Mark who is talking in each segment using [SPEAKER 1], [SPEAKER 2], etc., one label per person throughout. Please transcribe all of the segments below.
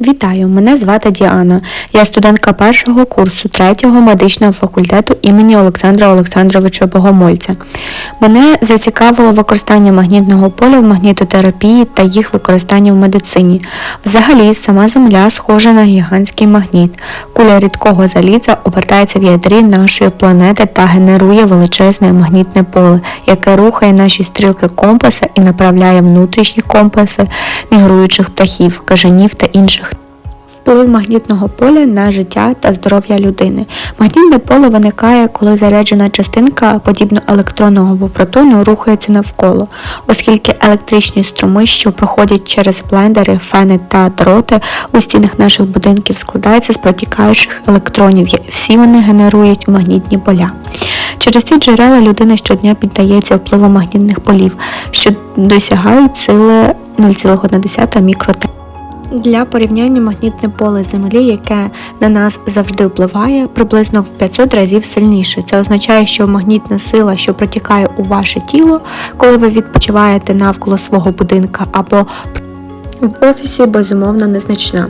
[SPEAKER 1] Вітаю, мене звати Діана. Я студентка першого курсу третього медичного факультету імені Олександра Олександровича Богомольця. Мене зацікавило використання магнітного поля в магнітотерапії та їх використання в медицині. Взагалі, сама Земля схожа на гігантський магніт. Куля рідкого заліза обертається в ядрі нашої планети та генерує величезне магнітне поле, яке рухає наші стрілки компаса і направляє внутрішні компаси мігруючих птахів, кажанів та інших Вплив магнітного поля на життя та здоров'я людини. Магнітне поле виникає, коли заряджена частинка, подібно електронного протону, рухається навколо, оскільки електричні струми, що проходять через блендери, фени та дроти у стінах наших будинків, складаються з протікаючих електронів. Всі вони генерують магнітні поля. Через ці джерела людина щодня піддається впливу магнітних полів, що досягають сили 0,1 мікротера. Для порівняння магнітне поле Землі, яке на нас завжди впливає, приблизно в 500 разів сильніше. Це означає, що магнітна сила, що протікає у ваше тіло, коли ви відпочиваєте навколо свого будинка або в офісі безумовно незначна.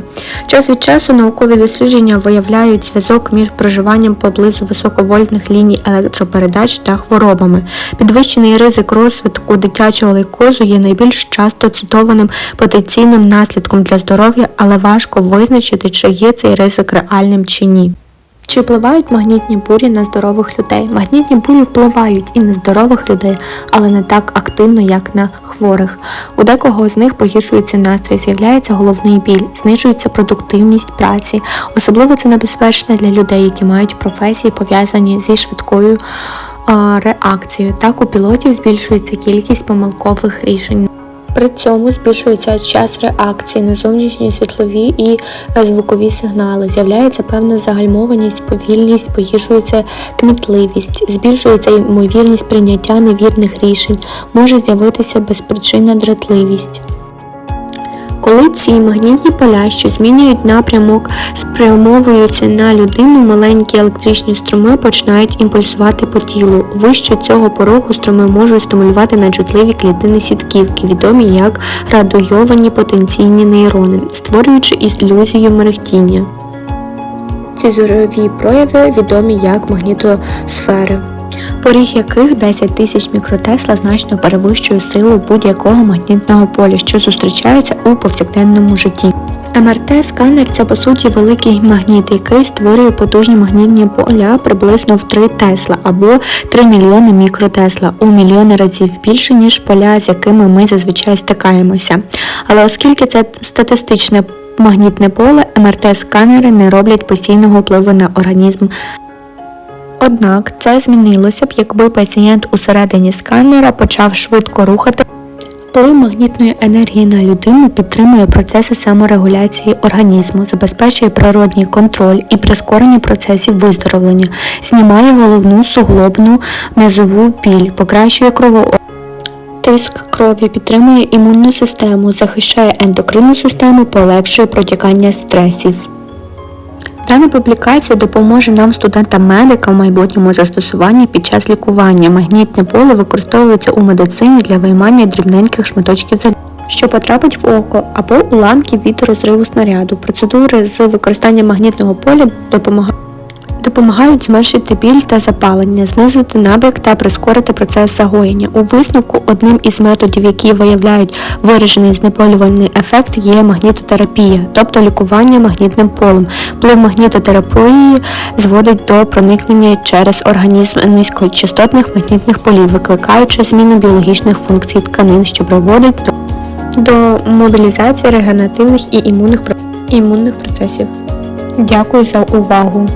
[SPEAKER 1] Час від часу наукові дослідження виявляють зв'язок між проживанням поблизу високовольтних ліній електропередач та хворобами. Підвищений ризик розвитку дитячого лейкозу є найбільш часто цитованим потенційним наслідком для здоров'я, але важко визначити, чи є цей ризик реальним чи ні. Чи впливають магнітні бурі на здорових людей? Магнітні бурі впливають і на здорових людей, але не так активно, як на хворих. У декого з них погіршується настрій, з'являється головний біль, знижується продуктивність праці. Особливо це небезпечно для людей, які мають професії пов'язані зі швидкою реакцією. Так у пілотів збільшується кількість помилкових рішень. При цьому збільшується час реакції на зовнішні світлові і е, звукові сигнали, з'являється певна загальмованість, повільність, погіршується кмітливість, збільшується ймовірність прийняття невірних рішень, може з'явитися безпричинна дратливість. Коли ці магнітні поля, що змінюють напрямок, спрямовуються на людину, маленькі електричні струми починають імпульсувати по тілу. Вище цього порогу струми можуть стимулювати надчутливі клітини сітківки, відомі як радойовані потенційні нейрони, створюючи ілюзію мерехтіння. Ці зорові прояви відомі як магнітосфери поріг яких 10 тисяч мікротесла значно перевищує силу будь-якого магнітного поля, що зустрічається у повсякденному житті. МРТ-сканер це по суті великий магніт, який створює потужні магнітні поля приблизно в 3 Тесла або 3 мільйони мікротесла у мільйони разів більше, ніж поля, з якими ми зазвичай стикаємося. Але оскільки це статистичне магнітне поле, МРТ-сканери не роблять постійного впливу на організм Однак це змінилося б, якби пацієнт усередині сканера почав швидко рухати. Вплив магнітної енергії на людину підтримує процеси саморегуляції організму, забезпечує природній контроль і прискорення процесів виздоровлення, знімає головну суглобну м'язову біль, покращує кровообіг. Тиск крові підтримує імунну систему, захищає ендокринну систему, полегшує протікання стресів. Дана публікація допоможе нам, студентам-медикам, в майбутньому застосуванні під час лікування. Магнітне поле використовується у медицині для виймання дрібненьких шматочків заліза, що потрапить в око або уламків від розриву снаряду. Процедури з використанням магнітного поля допомагають допомагають зменшити біль та запалення, знизити набряк та прискорити процес загоєння. У висновку одним із методів, які виявляють виражений знеболювальний ефект, є магнітотерапія, тобто лікування магнітним полем. Вплив магнітотерапії зводить до проникнення через організм низькочастотних магнітних полів, викликаючи зміну біологічних функцій тканин, що приводить до мобілізації регенеративних і імунних, імунних процесів. Дякую за увагу!